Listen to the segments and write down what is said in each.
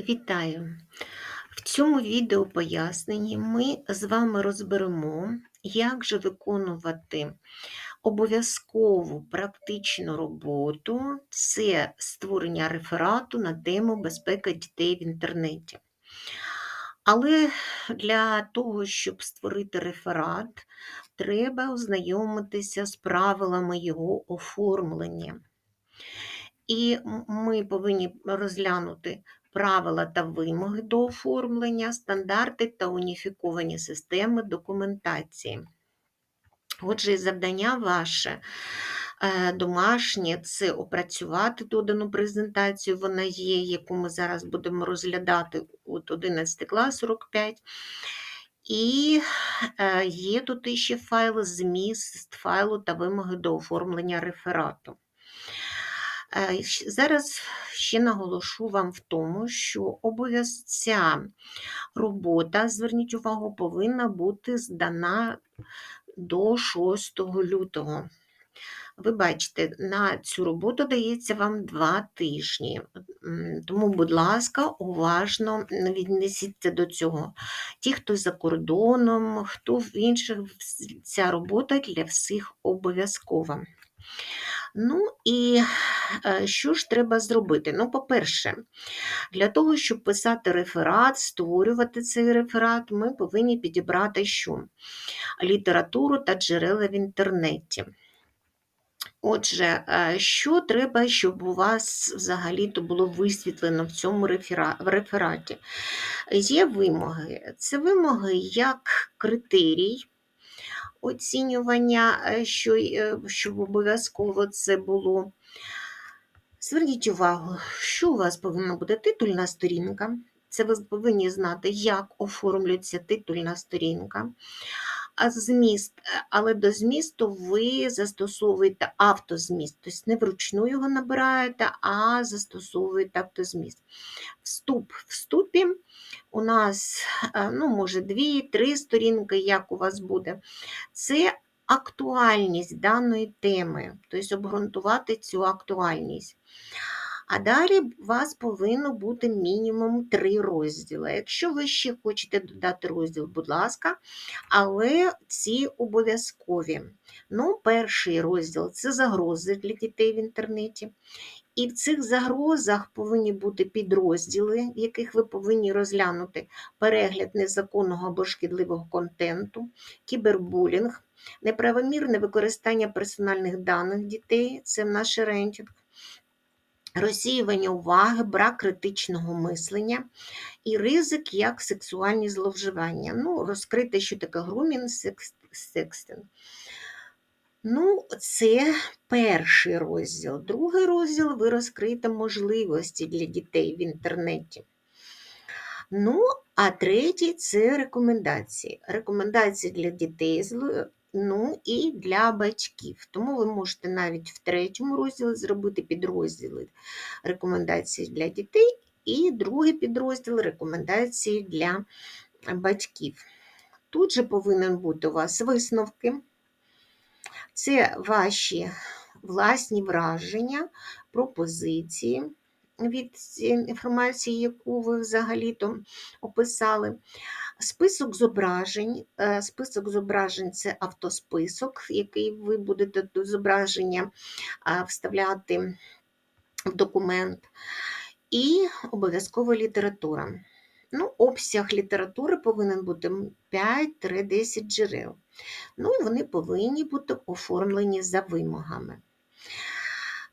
Вітаю! В цьому відео поясненні ми з вами розберемо, як же виконувати обов'язкову практичну роботу це створення реферату на тему безпека дітей в інтернеті. Але для того, щоб створити реферат, треба ознайомитися з правилами його оформлення. І ми повинні розглянути правила та вимоги до оформлення, стандарти та уніфіковані системи документації. Отже, завдання ваше е, домашнє це опрацювати додану презентацію, вона є, яку ми зараз будемо розглядати от 11 клас 45. І е, є тут іще файл, зміст файлу та вимоги до оформлення реферату. Е, зараз ще наголошу вам в тому, що обов'язця робота, зверніть увагу, повинна бути здана до 6 лютого. Ви бачите, на цю роботу дається вам два тижні. Тому, будь ласка, уважно віднесіться до цього. Ті, хто за кордоном, хто в інших, ця робота для всіх обов'язкова. Ну і що ж треба зробити? Ну, по-перше, для того, щоб писати реферат, створювати цей реферат, ми повинні підібрати що? Літературу та джерела в інтернеті. Отже, е, що треба, щоб у вас взагалі-то було висвітлено в цьому рефераті? Є вимоги. Це вимоги як критерій оцінювання, е, що, е, щоб обов'язково це було. Зверніть увагу, що у вас повинна бути титульна сторінка. Це ви повинні знати, як оформлюється титульна сторінка. А зміст, але до змісту ви застосовуєте автозміст, тобто не вручну його набираєте, а застосовуєте автозміст. Вступ в вступі у нас, е, ну, може, дві-три сторінки, як у вас буде, це актуальність даної теми, тобто обґрунтувати цю актуальність. А далі у вас повинно бути мінімум три розділи. Якщо ви ще хочете додати розділ, будь ласка, але ці обов'язкові. Ну, Перший розділ це загрози для дітей в інтернеті. І в цих загрозах повинні бути підрозділи, в яких ви повинні розглянути перегляд незаконного або шкідливого контенту, кібербулінг, неправомірне використання персональних даних дітей це наш рентінг, розсіювання уваги, брак критичного мислення і ризик як сексуальні зловживання. Ну, Розкрити, що таке грумін, секстинг. Ну, це перший розділ. Другий розділ ви розкриєте можливості для дітей в інтернеті. Ну, а третій це рекомендації. Рекомендації для дітей, ну і для батьків. Тому ви можете навіть в третьому розділі зробити підрозділи рекомендації для дітей, і другий підрозділ рекомендації для батьків. Тут же повинен бути у вас висновки. Це ваші власні враження, пропозиції від інформації, яку ви взагалі-то описали. Список зображень. Е, список зображень це автосписок, який ви будете до зображення вставляти в документ. І обов'язкова література. Ну, Обсяг літератури повинен бути 5-10 джерел. Ну вони повинні бути оформлені за вимогами.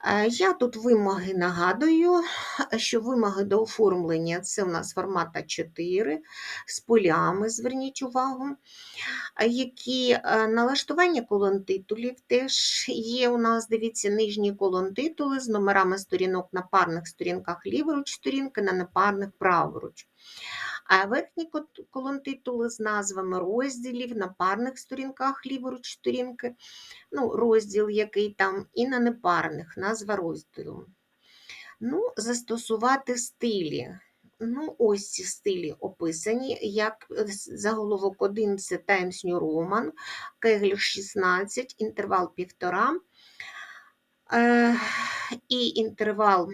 Е, я тут вимоги нагадую, що вимоги до оформлення це у нас формат А4 з полями, зверніть увагу, які е, налаштування колон титулів теж є у нас, дивіться, нижні колон титули з номерами сторінок на парних сторінках ліворуч сторінки, на непарних праворуч. А верхні колон титули з назвами розділів на парних сторінках ліворуч сторінки, ну, розділ який там, і на непарних назва розділу. Ну, Застосувати стилі. Ну, Ось ці стилі описані, як заголовок 1 це Times New Roman, Кегль 16, інтервал 1,5 е, і інтервал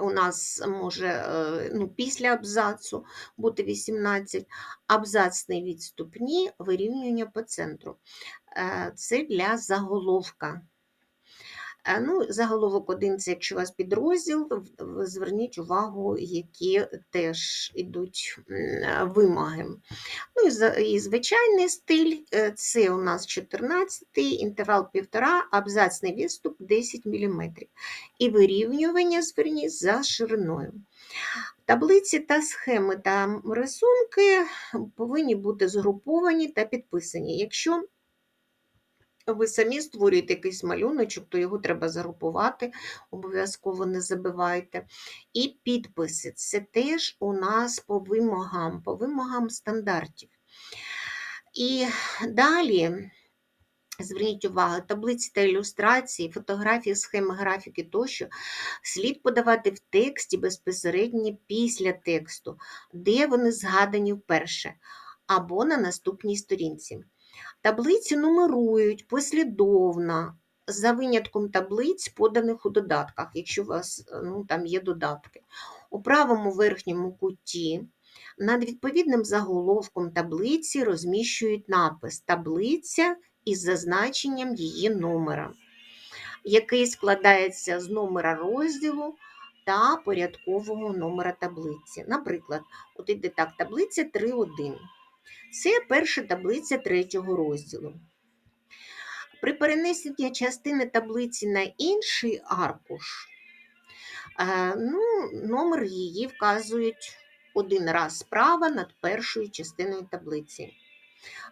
у нас може е, ну, після абзацу бути 18, абзацний відступні, вирівнювання по центру. Е, Це для заголовка. Е, Ну, заголовок один це якщо у вас підрозділ, зверніть увагу, які теж йдуть е, вимоги. Ну і, звичайний стиль е, це у нас 14, інтервал 1,5, абзацний відступ 10 мм. І вирівнювання зверніть за шириною. Таблиці та схеми та рисунки повинні бути згруповані та підписані. Якщо ви самі створюєте якийсь малюночок, то його треба загрупувати, обов'язково не забивайте. І підписи це теж у нас по вимогам, по вимогам стандартів. І далі. Зверніть увагу, таблиці та ілюстрації, фотографії, схеми, графіки тощо слід подавати в тексті безпосередньо після тексту, де вони згадані вперше, або на наступній сторінці. Таблиці нумерують послідовно, за винятком таблиць, поданих у додатках, якщо у вас ну, там є додатки. У правому верхньому куті над відповідним заголовком таблиці розміщують напис Таблиця із зазначенням її номера, який складається з номера розділу та порядкового номера таблиці. Наприклад, от іде так, таблиця 3.1. Це перша таблиця третього розділу. При перенесенні частини таблиці на інший аркуш, е, ну, номер її вказують один раз справа над першою частиною таблиці.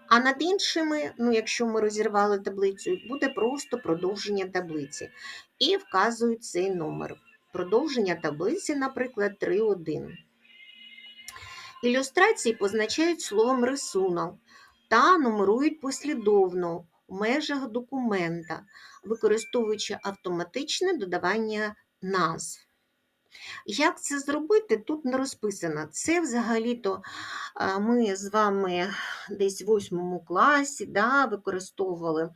А над іншими, ну, якщо ми розірвали таблицю, буде просто продовження таблиці. І вказують цей номер. Продовження таблиці, наприклад, 3.1. Ілюстрації позначають словом рисунок та нумерують послідовно в межах документа, використовуючи автоматичне додавання назв. Як це зробити, тут не розписано. Це взагалі-то ми з вами десь в восьмому класі да, використовували,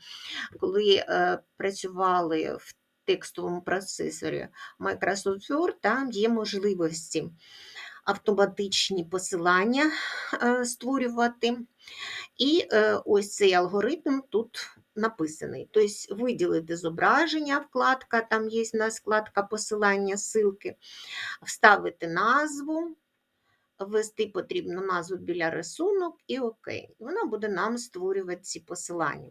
коли е, працювали в текстовому процесорі Microsoft Word, там є можливості автоматичні посилання е, створювати. І е, ось цей алгоритм тут написаний. Тобто виділити зображення, вкладка, там є вкладка посилання, ссылки, вставити назву, ввести потрібну назву біля рисунок і ОК. Вона буде нам створювати ці посилання.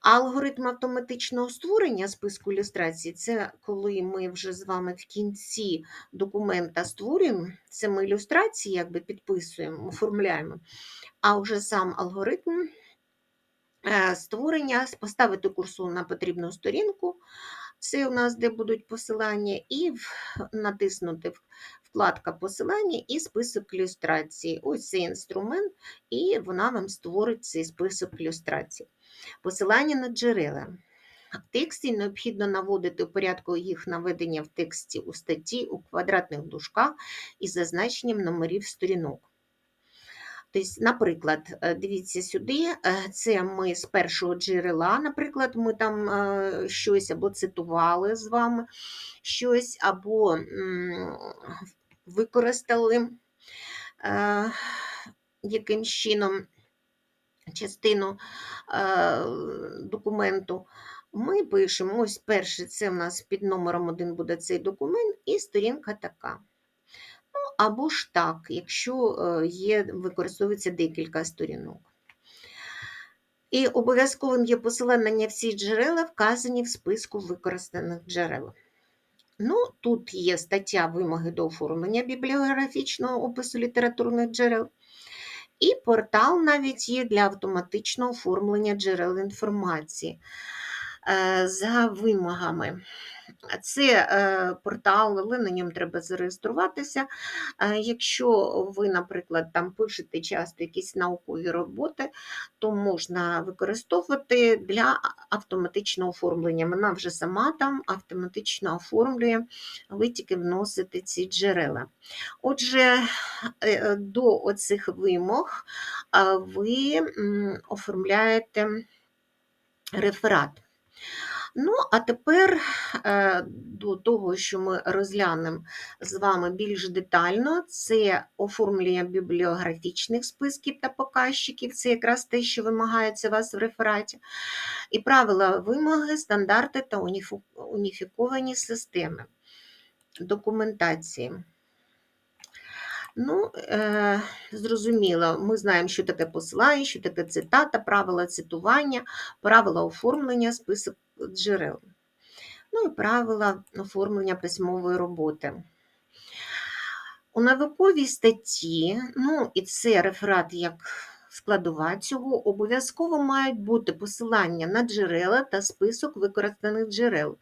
Алгоритм автоматичного створення списку ілюстрацій це коли ми вже з вами в кінці документа створюємо, це ми ілюстрації якби підписуємо, оформляємо, а вже сам алгоритм е, створення, поставити курсор на потрібну сторінку, це у нас де будуть посилання, і натиснути вкладка посилання і список ілюстрацій. Ось цей інструмент, і вона вам створить цей список ілюстрацій. Посилання на джерела. В тексті необхідно наводити в порядку їх наведення в тексті у статті у квадратних дужках із зазначенням номерів сторінок. Тобто, наприклад, е, дивіться сюди, е, це ми з першого джерела, наприклад, ми там е, щось або цитували з вами щось, або використали якимсь чином частину документу. Ми пишемо, ось перше, це в нас під номером 1 буде цей документ, і сторінка така. Ну, або ж так, якщо є, використовується декілька сторінок. І обов'язковим є посилання всі джерела, вказані в списку використаних джерел. Ну, Тут є стаття вимоги до оформлення бібліографічного опису літературних джерел. І портал навіть є для автоматичного оформлення джерел інформації за вимогами. Це е, портал, але на ньому треба зареєструватися. Якщо ви, наприклад, там пишете часто якісь наукові роботи, то можна використовувати для автоматичного оформлення. Вона вже сама там автоматично оформлює, ви тільки вносите ці джерела. Отже, е, до оцих вимог ви оформляєте реферат. Ну, а тепер е, до того, що ми розглянемо з вами більш детально, це оформлення бібліографічних списків та показчиків, це якраз те, що вимагається вас в рефераті, і правила вимоги, стандарти та уніфіковані системи документації. Ну, е, зрозуміло, ми знаємо, що таке посилання, що таке цитата, правила цитування, правила оформлення, список джерел. Ну і правила оформлення письмової роботи. У науковій статті, ну і це реферат як складова цього, обов'язково мають бути посилання на джерела та список використаних джерел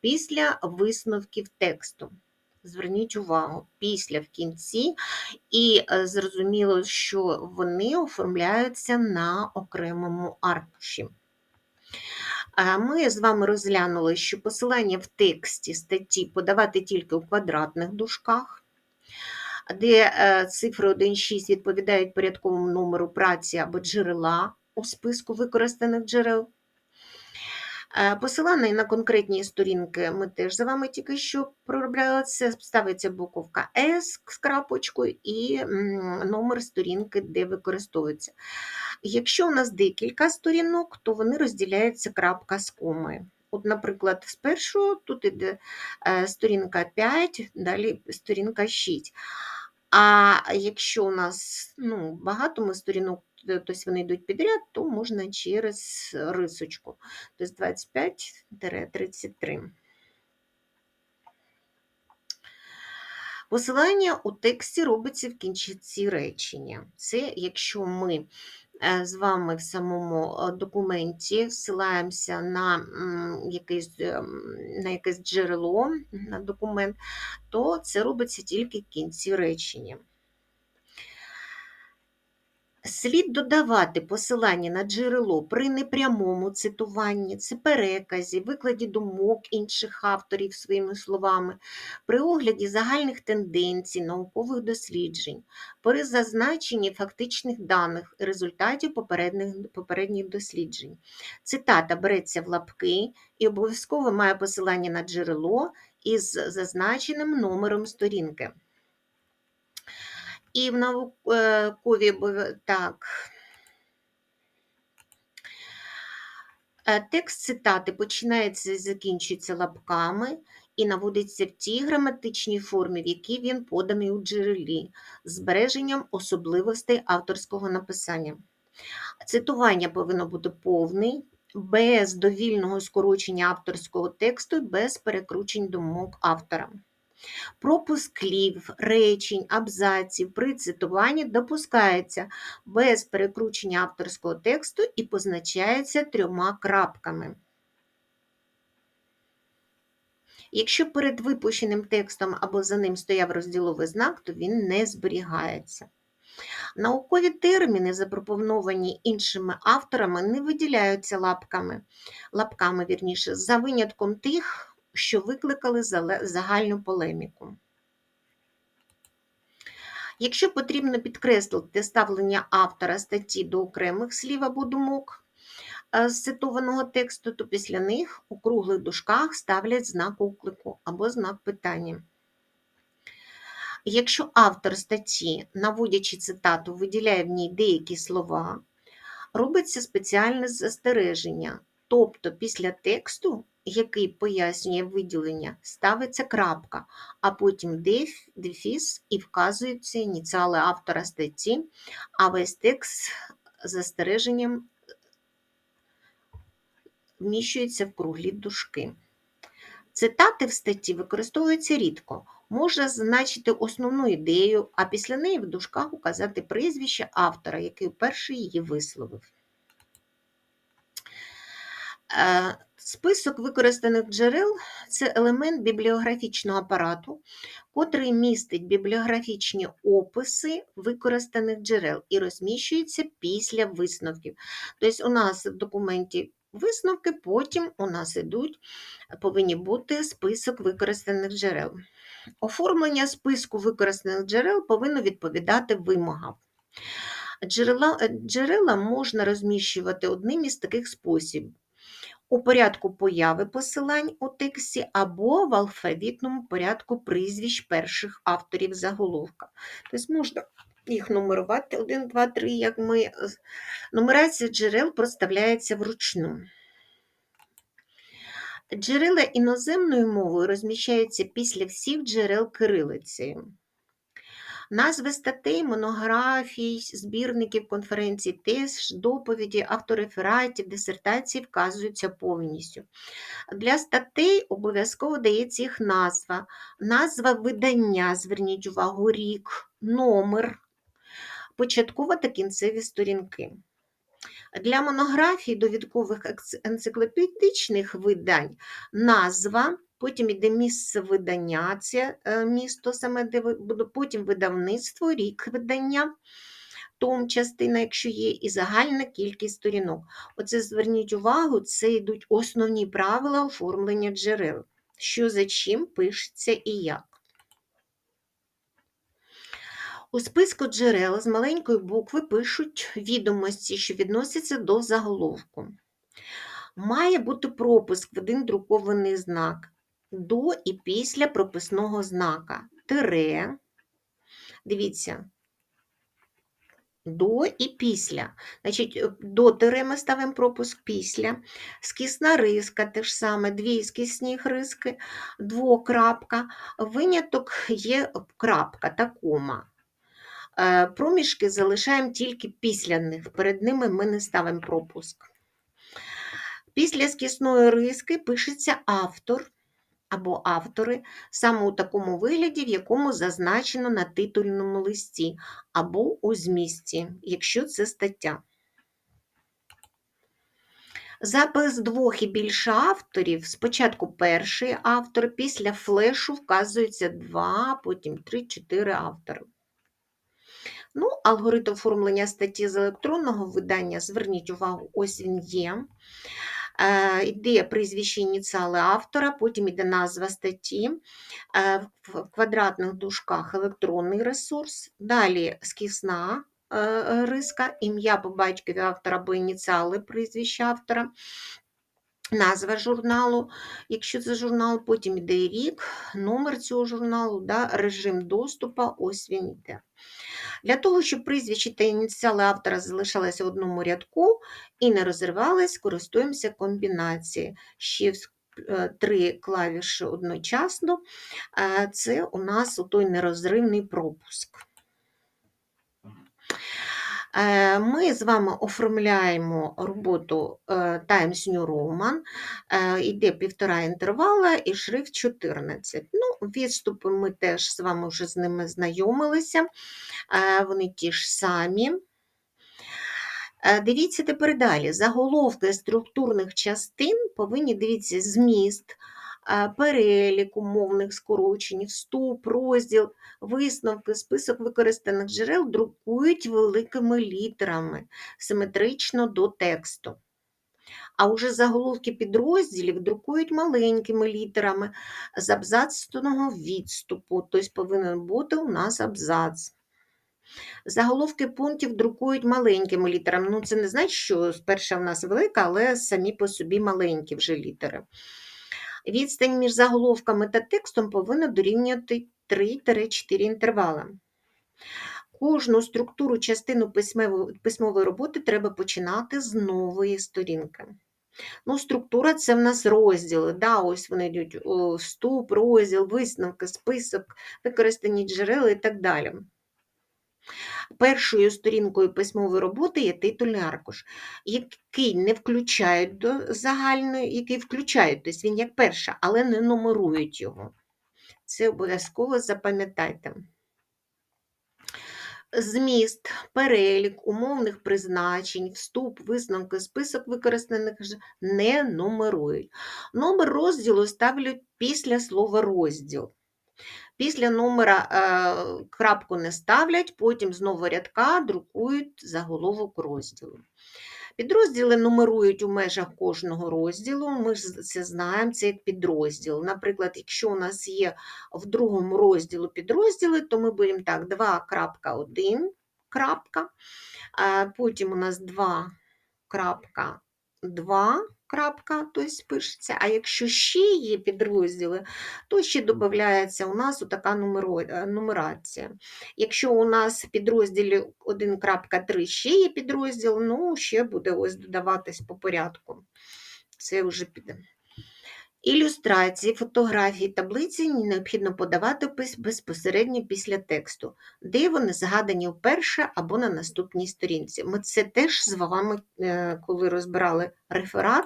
після висновків тексту. Зверніть увагу, після в кінці, і е, зрозуміло, що вони оформляються на окремому аркуші. Ми з вами розглянули, що посилання в тексті статті подавати тільки у квадратних дужках, де е, цифри 1.6 відповідають порядковому номеру праці або джерела у списку використаних джерел. Е, Посилання на конкретні сторінки ми теж за вами тільки що проробляли. Це ставиться буковка S з крапочкою і номер сторінки, де використовується. Якщо у нас декілька сторінок, то вони розділяються крапка з комою. От, наприклад, з першого тут іде е, сторінка 5, далі сторінка 6. А якщо у нас ну, багато ми сторінок, тобто вони йдуть підряд, то можна через рисочку. Тобто 25-33. Посилання у тексті робиться в кінці речення. Це якщо ми е, з вами в самому е, документі ссилаємося на, якесь, ем, на якесь джерело, на документ, то це робиться тільки в кінці речення. Слід додавати посилання на джерело при непрямому цитуванні, це переказі, викладі думок інших авторів своїми словами, при огляді загальних тенденцій, наукових досліджень, при зазначенні фактичних даних результатів попередніх, попередніх досліджень. Цитата береться в лапки і обов'язково має посилання на джерело із зазначеним номером сторінки. І в науковій обов- так. Е, Текст цитати починається і закінчується лапками і наводиться в тій граматичній формі, в якій він поданий у джерелі, збереженням особливостей авторського написання. Цитування повинно бути повний, без довільного скорочення авторського тексту, без перекручень думок автора. Пропуск слів, речень, абзаців при цитуванні допускається без перекручення авторського тексту і позначається трьома крапками. Якщо перед випущеним текстом або за ним стояв розділовий знак, то він не зберігається. Наукові терміни, запропоновані іншими авторами, не виділяються лапками, лапками вірніше, за винятком тих, що викликали загальну полеміку. Якщо потрібно підкреслити ставлення автора статті до окремих слів або думок е, з цитованого тексту, то після них у круглих дужках ставлять знак оклику або знак питання. Якщо автор статті, наводячи цитату, виділяє в ній деякі слова, робиться спеціальне застереження, тобто після тексту, який пояснює виділення, ставиться крапка, а потім деф, дефіс і вказуються ініціали автора статті, а весь текст з застереженням вміщується в круглі дужки. Цитати в статті використовуються рідко. Можна зазначити основну ідею, а після неї в дужках указати прізвище автора, який вперше її висловив. Е, Список використаних джерел це елемент бібліографічного апарату, котрий містить бібліографічні описи використаних джерел і розміщується після висновків. Тобто, у нас в документі висновки, потім у нас ідуть, повинні бути список використаних джерел. Оформлення списку використаних джерел повинно відповідати вимогам. Джерела, джерела можна розміщувати одним із таких способів. У порядку появи посилань у тексті або в алфавітному порядку прізвищ перших авторів заголовка. Тобто можна їх нумерувати 1, 2, 3, як ми. Нумерація джерел проставляється вручну. Джерела іноземною мовою розміщаються після всіх джерел кирилицею. Назви статей, монографій, збірників, конференцій, теж, доповіді, авторефератів, дисертацій вказуються повністю. Для статей обов'язково дається їх назва, назва видання, зверніть увагу, рік, номер, початкова та кінцеві сторінки. Для монографій, довідкових енциклопедичних видань назва, потім йде місце видання, це е, місто саме, де потім видавництво, рік видання, том, частина, якщо є, і загальна кількість сторінок. Оце зверніть увагу, це йдуть основні правила оформлення джерел. Що за чим пишеться і як. У списку джерел з маленької букви пишуть відомості, що відносяться до заголовку. Має бути пропуск в один друкований знак до і після прописного знака. Тире. Дивіться. До і після. Значить, до тире ми ставимо пропуск після. Скісна риска, те ж саме, дві скісні риски, двокрапка. Виняток є крапка та кома. Е, Проміжки залишаємо тільки після них, перед ними ми не ставимо пропуск. Після скісної риски пишеться автор або автори саме у такому вигляді, в якому зазначено на титульному листі, або у змісті, якщо це стаття. Запис двох і більше авторів. Спочатку перший автор, після флешу вказується два, потім три-чотири автори. Ну, алгоритм оформлення статті з електронного видання, зверніть увагу, ось він є. Йде прізвище ініціали автора, потім йде назва статті, в квадратних дужках електронний ресурс, далі скісна е, риска, ім'я по батькові автора або ініціали прізвища автора, назва журналу, якщо це журнал, потім йде рік, номер цього журналу, да, режим доступу, ось він йде. Для того, щоб прізвище та ініціали автора залишалися в одному рядку і не розривались, користуємося комбінацією. Shift е, три клавіші одночасно. Це у нас той нерозривний пропуск. Е, Ми з вами оформляємо роботу е, Times New Roman, йде півтора інтервала і шрифт 14. Ну, відступи ми теж з вами вже з ними знайомилися, вони ті ж самі. Дивіться тепер далі. Заголовки структурних частин повинні дивіться зміст, перелік умовних скорочень, вступ, розділ, висновки, список використаних джерел друкують великими літерами симетрично до тексту. А уже заголовки підрозділів друкують маленькими літерами з абзацного відступу, тобто повинен бути у нас абзац. Заголовки пунктів друкують маленькими літерами. Ну, це не значить, що перша в нас велика, але самі по собі маленькі вже літери. Відстань між заголовками та текстом повинна дорівнювати 3-4 інтервали. Кожну структуру частину письмової роботи треба починати з нової сторінки. Ну, структура це в нас розділи. Да, ось вони йдуть вступ, розділ, висновки, список, використані джерела і так далі. Першою сторінкою письмової роботи є титульний аркуш, який не включають до загальної, який включають, тобто він як перша, але не нумерують його. Це обов'язково запам'ятайте. Зміст, перелік, умовних призначень, вступ, висновки, список використаних не нумерують. Номер розділу ставлять після слова розділ. Після номера е, крапку не ставлять, потім знову рядка друкують заголовок розділу. Підрозділи нумерують у межах кожного розділу. Ми ж це знаємо, це як підрозділ. Наприклад, якщо у нас є в другому розділу підрозділи, то ми будемо так, 2.1, потім у нас 2.2, крапка, тобто пишеться, а якщо ще є підрозділи, то ще додається у нас така нумерація. Якщо у нас в підрозділі 1.3 ще є підрозділ, ну ще буде ось додаватись по порядку. Це вже піде. Ілюстрації, фотографії, таблиці необхідно подавати безпосередньо після тексту, де вони згадані вперше або на наступній сторінці. Ми це теж з вами, е, коли розбирали реферат,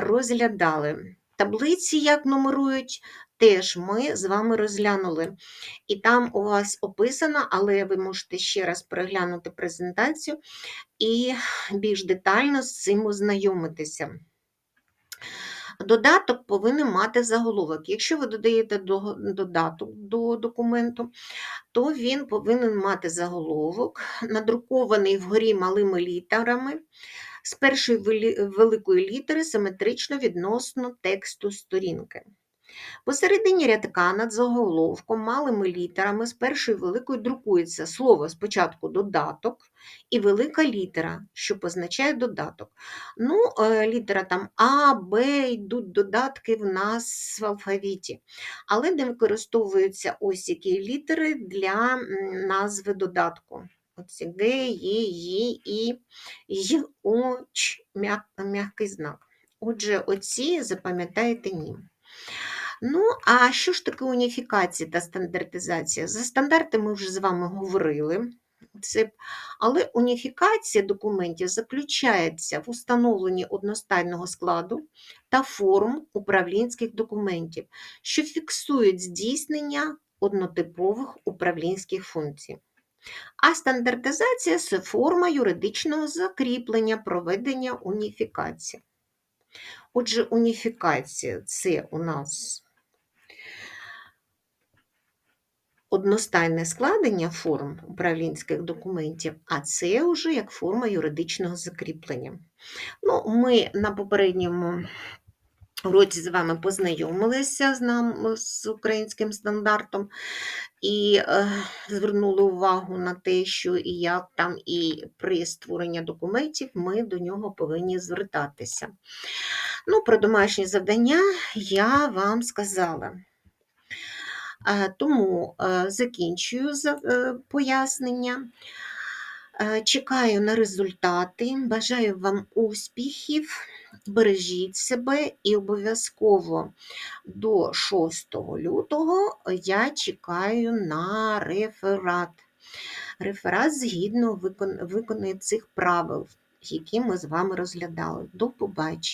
розглядали. Таблиці, як нумерують, теж ми з вами розглянули. І там у вас описано, але ви можете ще раз переглянути презентацію і більш детально з цим ознайомитися. Додаток повинен мати заголовок. Якщо ви додаєте додаток до документу, то він повинен мати заголовок, надрукований вгорі малими літерами, з першої великої літери симетрично відносно тексту сторінки. Посередині рядка над заголовком малими літерами з першої великої друкується слово спочатку додаток і велика літера, що позначає додаток. Ну, е, Літера там А, Б, йдуть додатки в нас в алфавіті, але не використовуються ось які літери для назви додатку. Оці Г, Є, Ї, І, Й, О, Ч, м'який знак. Отже, оці запам'ятаєте ні. Ну, а що ж таке уніфікація та стандартизація? За стандарти ми вже з вами говорили. Це, але уніфікація документів заключається в установленні одностайного складу та форм управлінських документів, що фіксують здійснення однотипових управлінських функцій. А стандартизація це форма юридичного закріплення проведення уніфікації. Отже, уніфікація це у нас одностайне складення форм управлінських документів, а це вже як форма юридичного закріплення. Ну, Ми на попередньому уроці з вами познайомилися з нам з українським стандартом і е, звернули увагу на те, що і як там, і при створенні документів ми до нього повинні звертатися. Ну, Про домашні завдання я вам сказала. Тому закінчую е, пояснення. Чекаю на результати, бажаю вам успіхів, бережіть себе і обов'язково до 6 лютого я чекаю на реферат. Реферат згідно виконання цих правил, які ми з вами розглядали. До побачення.